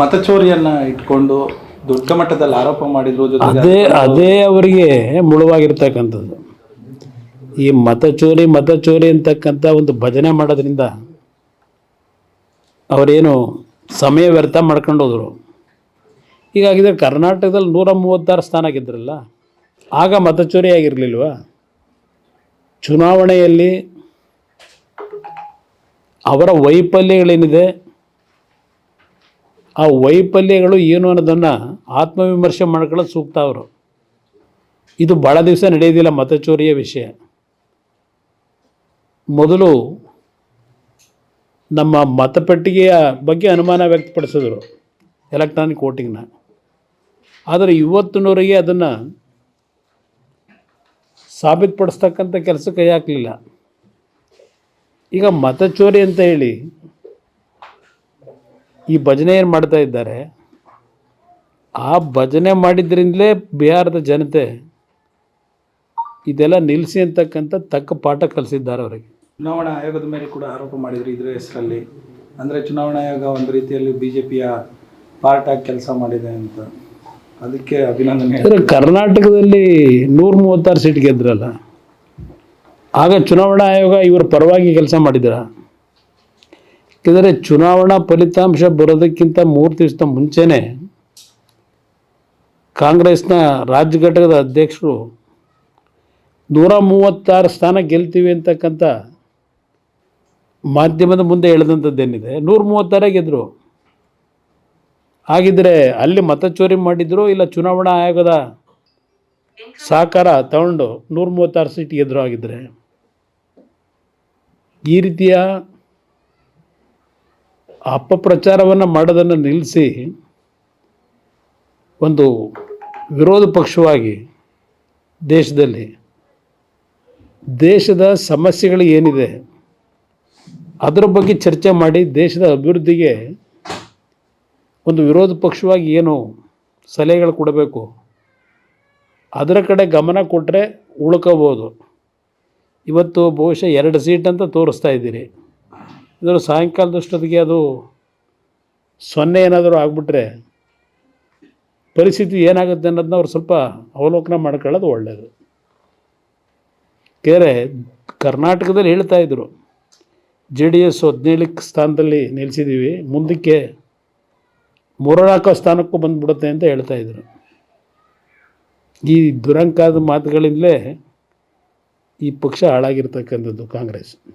ಮತಚೋರಿಯನ್ನ ಇಟ್ಕೊಂಡು ದೊಡ್ಡ ಮಟ್ಟದಲ್ಲಿ ಆರೋಪ ಮಾಡಿದ್ರು ಜೊತೆಗೆ ಅದೇ ಅದೇ ಅವರಿಗೆ ಮುಳುವಾಗಿರ್ತಕ್ಕಂಥದ್ದು. ಈ ಮತಚೋರಿ ಮತಚೋರಿ ಅಂತಕ್ಕಂಥ ಒಂದು ಭಜನೆ ಮಾಡೋದ್ರಿಂದ ಅವರೇನು ಸಮಯ ವ್ಯರ್ಥ ಮಾಡ್ಕೊಂಡು ಹೋದರು. ಹೀಗಾಗಿದೆ ಕರ್ನಾಟಕದಲ್ಲಿ ನೂರ ಮೂವತ್ತಾರು ಸ್ಥಾನ ಗೆದ್ರಲ್ಲ ಆಗ ಮತಚೋರಿ ಆಗಿರಲಿಲ್ವ? ಚುನಾವಣೆಯಲ್ಲಿ ಅವರ ವೈಫಲ್ಯಗಳೇನಿದೆ ಆ ವೈಫಲ್ಯಗಳು ಏನು ಅನ್ನೋದನ್ನು ಆತ್ಮವಿಮರ್ಶೆ ಮಾಡ್ಕೊಳ್ಳೋದು ಸೂಕ್ತ ಅವರು. ಇದು ಭಾಳ ದಿವಸ ನಡೆಯೋದಿಲ್ಲ ಮತಚೋರಿಯ ವಿಷಯ. ಮೊದಲು ನಮ್ಮ ಮತಪೆಟ್ಟಿಗೆಯ ಬಗ್ಗೆ ಅನುಮಾನ ವ್ಯಕ್ತಪಡಿಸಿದ್ರು ಎಲೆಕ್ಟ್ರಾನಿಕ್ ವೋಟಿಂಗ್ನ. ಆದರೆ ಇವತ್ತಿನವರೆಗೆ ಅದನ್ನು ಸಾಬೀತುಪಡಿಸ್ತಕ್ಕಂಥ ಕೆಲಸ ಕೈ ಹಾಕಲಿಲ್ಲ. ಈಗ ಮತಚೋರಿ ಅಂತ ಹೇಳಿ ಈ ಭಜನೆ ಏನು ಮಾಡ್ತಾ ಇದ್ದಾರೆ ಆ ಭಜನೆ ಮಾಡಿದ್ರಿಂದಲೇ ಬಿಹಾರದ ಜನತೆ ಇದೆಲ್ಲ ನಿಲ್ಲಿಸಿ ಅಂತಕ್ಕಂಥ ತಕ್ಕ ಪಾಠ ಕಲಿಸಿದ್ದಾರೆ ಅವರಿಗೆ. ಚುನಾವಣಾ ಆಯೋಗದ ಮೇಲೆ ಕೂಡ ಆರೋಪ ಮಾಡಿದ್ರು ಇದರ ಹೆಸರಲ್ಲಿ. ಅಂದರೆ ಚುನಾವಣಾ ಆಯೋಗ ಒಂದು ರೀತಿಯಲ್ಲಿ ಬಿ ಜೆ ಪಿಯ ಪಾರ್ಟಾಗಿ ಕೆಲಸ ಮಾಡಿದೆ ಅಂತ. ಅದಕ್ಕೆ ಅಭಿನಂದನೆ ಕರ್ನಾಟಕದಲ್ಲಿ ನೂರ ಮೂವತ್ತಾರು ಸೀಟ್ ಗೆದ್ರಲ್ಲ ಆಗ ಚುನಾವಣಾ ಆಯೋಗ ಇವರ ಪರವಾಗಿ ಕೆಲಸ ಮಾಡಿದ್ರ? ಯಾಕೆಂದರೆ ಚುನಾವಣಾ ಫಲಿತಾಂಶ ಬರೋದಕ್ಕಿಂತ ಮೂರು ದಿವಸದ ಮುಂಚೆನೇ ಕಾಂಗ್ರೆಸ್ನ ರಾಜ್ಯ ಘಟಕದ ಅಧ್ಯಕ್ಷರು ನೂರ ಮೂವತ್ತಾರು ಸ್ಥಾನ ಗೆಲ್ತೀವಿ ಅಂತಕ್ಕಂಥ ಮಾಧ್ಯಮದ ಮುಂದೆ ಹೇಳಿದಂಥದ್ದೇನಿದೆ. ನೂರ ಮೂವತ್ತಾರೇ ಗೆದ್ದರು ಹಾಗಿದ್ದರೆ ಅಲ್ಲಿ ಮತ ಚೋರಿ ಮಾಡಿದ್ರು ಇಲ್ಲ ಚುನಾವಣಾ ಆಯೋಗದ ಸಹಕಾರ ತಗೊಂಡು ನೂರ ಮೂವತ್ತಾರು ಸೀಟ್ ಗೆದ್ರು ಆಗಿದ್ರೆ ಈ ರೀತಿಯ ಅಪಪ್ರಚಾರವನ್ನು ಮಾಡೋದನ್ನು ನಿಲ್ಲಿಸಿ ಒಂದು ವಿರೋಧ ಪಕ್ಷವಾಗಿ ದೇಶದಲ್ಲಿ ದೇಶದ ಸಮಸ್ಯೆಗಳು ಏನಿದೆ, ಅದರ ಬಗ್ಗೆ ಚರ್ಚೆ ಮಾಡಿ ದೇಶದ ಅಭಿವೃದ್ಧಿಗೆ ಒಂದು ವಿರೋಧ ಪಕ್ಷವಾಗಿ ಏನು ಸಲಹೆಗಳು ಕೊಡಬೇಕು, ಅದರ ಕಡೆ ಗಮನ ಕೊಟ್ಟರೆ ಉಳ್ಕೋಬೋದು. ಇವತ್ತು ಬಹುಶಃ ಎರಡು ಸೀಟ್ ಅಂತ ತೋರಿಸ್ತಾ ಇದ್ದೀರಿ. ಇದರ ಸಾಯಂಕಾಲದಷ್ಟೊತ್ತಿಗೆ ಅದು ಸೊನ್ನೆ ಏನಾದರೂ ಆಗಿಬಿಟ್ರೆ ಪರಿಸ್ಥಿತಿ ಏನಾಗುತ್ತೆ ಅನ್ನೋದನ್ನ ಅವ್ರು ಸ್ವಲ್ಪ ಅವಲೋಕನ ಮಾಡ್ಕೊಳ್ಳೋದು ಒಳ್ಳೆಯದು ಕೇರೆ ಕರ್ನಾಟಕದಲ್ಲಿ ಹೇಳ್ತಾ ಇದ್ರು, ಜೆ ಡಿ ಎಸ್ ಹದಿನೇಳಕ್ಕೆ ಸ್ಥಾನದಲ್ಲಿ ನಿಲ್ಲಿಸಿದ್ದೀವಿ ಮುಂದಕ್ಕೆ ಮೂರನಾಲ್ಕು ಸ್ಥಾನಕ್ಕೂ ಬಂದ್ಬಿಡುತ್ತೆ ಅಂತ ಹೇಳ್ತಾ ಇದ್ರು. ಈ ದುರಂಕಾದ ಮಾತುಗಳಿಂದಲೇ ಈ ಪಕ್ಷ ಹಾಳಾಗಿರ್ತಕ್ಕಂಥದ್ದು ಕಾಂಗ್ರೆಸ್.